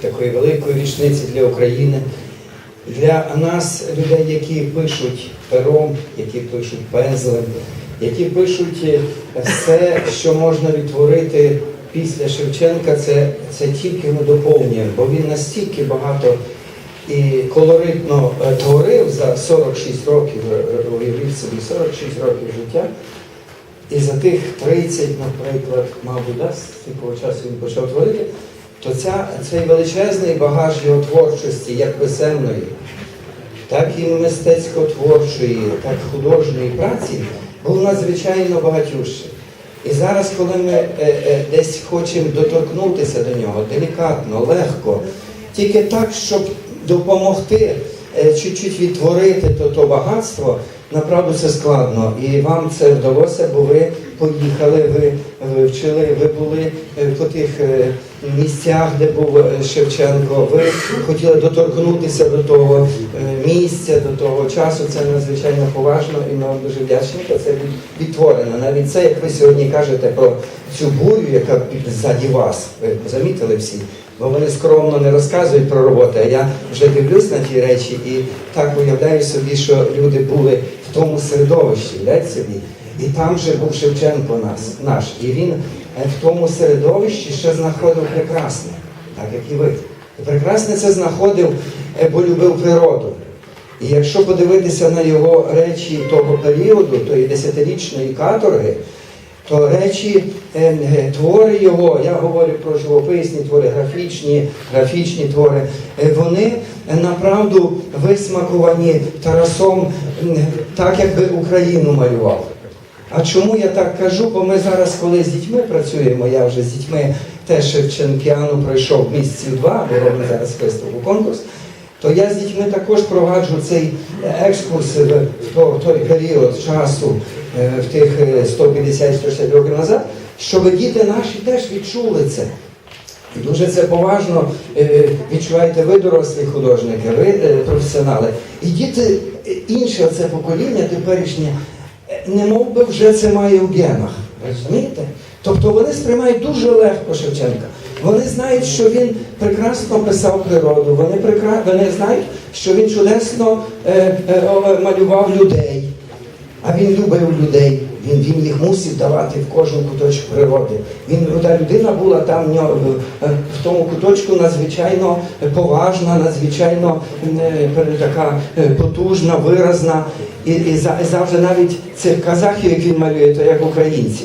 Такої великої річниці для України, для нас, людей, які пишуть пером, які пишуть пензлем, які пишуть е, все, що можна відтворити після Шевченка, це, це тільки ми доповнюємо, бо він настільки багато і колоритно е, творив за 46 років, е, уявіть собі, 46 років життя. І за тих 30, наприклад, мабуть, да, з якого часу він почав творити, то ця, цей величезний багаж його творчості, як писемної, так і мистецько-творчої, так художньої праці, був надзвичайно багатющий. І зараз, коли ми е, е, десь хочемо доторкнутися до нього делікатно, легко, тільки так, щоб допомогти е, чуть-чуть відтворити то, то багатство, направду це складно. І вам це вдалося, бо ви поїхали, ви вивчили, ви були е, по тих е, місцях, де був е, Шевченко, ви хотіли доторкнутися до того е, місця, до того часу. Це надзвичайно поважно і ми вам дуже вдячні, що це від- відтворено. Навіть це, як ви сьогодні кажете про цю бурю, яка ззаді вас, ви замітили всі. Бо вони скромно не розказують про роботу, а я вже дивлюсь на ті речі і так уявляю собі, що люди були в тому середовищі, уявляєте собі. І там же був Шевченко нас, наш. І він е, в тому середовищі ще знаходив прекрасне, так як і ви. Прекрасне це знаходив, е, бо любив природу. І якщо подивитися на його речі того періоду, тої десятирічної каторги, то речі, е, твори його, я говорю про живописні твори, графічні, графічні твори, вони направду висмакувані Тарасом так, якби Україну малював. А чому я так кажу? Бо ми зараз, коли з дітьми працюємо, я вже з дітьми теж Шевченкіану пройшов місяців два, бо робимо зараз виставку конкурс, то я з дітьми також проваджу цей екскурс в той період часу, е, в тих е, 150-160 років назад, щоб діти наші теж відчули це. І дуже це поважно е, відчуваєте ви, дорослі художники, ви е, професіонали. І діти, е, інше це покоління теперішнє, е, не би вже це має в генах. Розумієте? Тобто вони сприймають дуже легко Шевченка. Вони знають, що він прекрасно писав природу, вони, прекра... вони знають, що він чудесно е, е, малював людей. А він любив людей, він, він їх мусив давати в кожен куточок природи. Він та людина була там е, в тому куточку надзвичайно поважна, надзвичайно е, така е, потужна, виразна. І, і, завжди навіть цих казахів, як він малює, то як українці.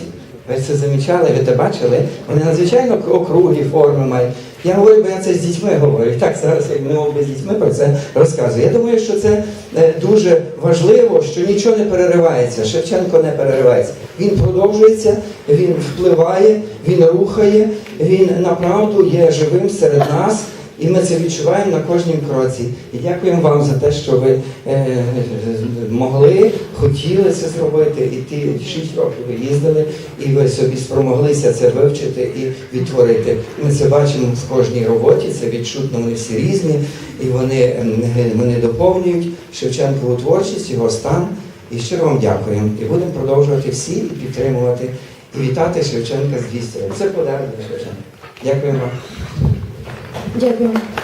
Ви це замічали, ви це бачили? Вони надзвичайно округлі форми мають. Я говорю, бо я це з дітьми говорю. Так зараз ми мов би, з дітьми про це розказую. Я думаю, що це е, дуже важливо, що нічого не переривається. Шевченко не переривається. Він продовжується, він впливає, він рухає, він направду є живим серед нас. І ми це відчуваємо на кожнім кроці. І дякуємо вам за те, що ви е, могли, хотіли це зробити. І ті шість років ви їздили, і ви собі спромоглися це вивчити і відтворити. Ми це бачимо в кожній роботі, це відчутно, вони всі різні, і вони, ем, е, вони доповнюють Шевченкову творчість, його стан. І щиро вам дякуємо. І будемо продовжувати всі і підтримувати, і вітати Шевченка з 200 років. Це подарунок Шевченка. Дякуємо вам. जय भीम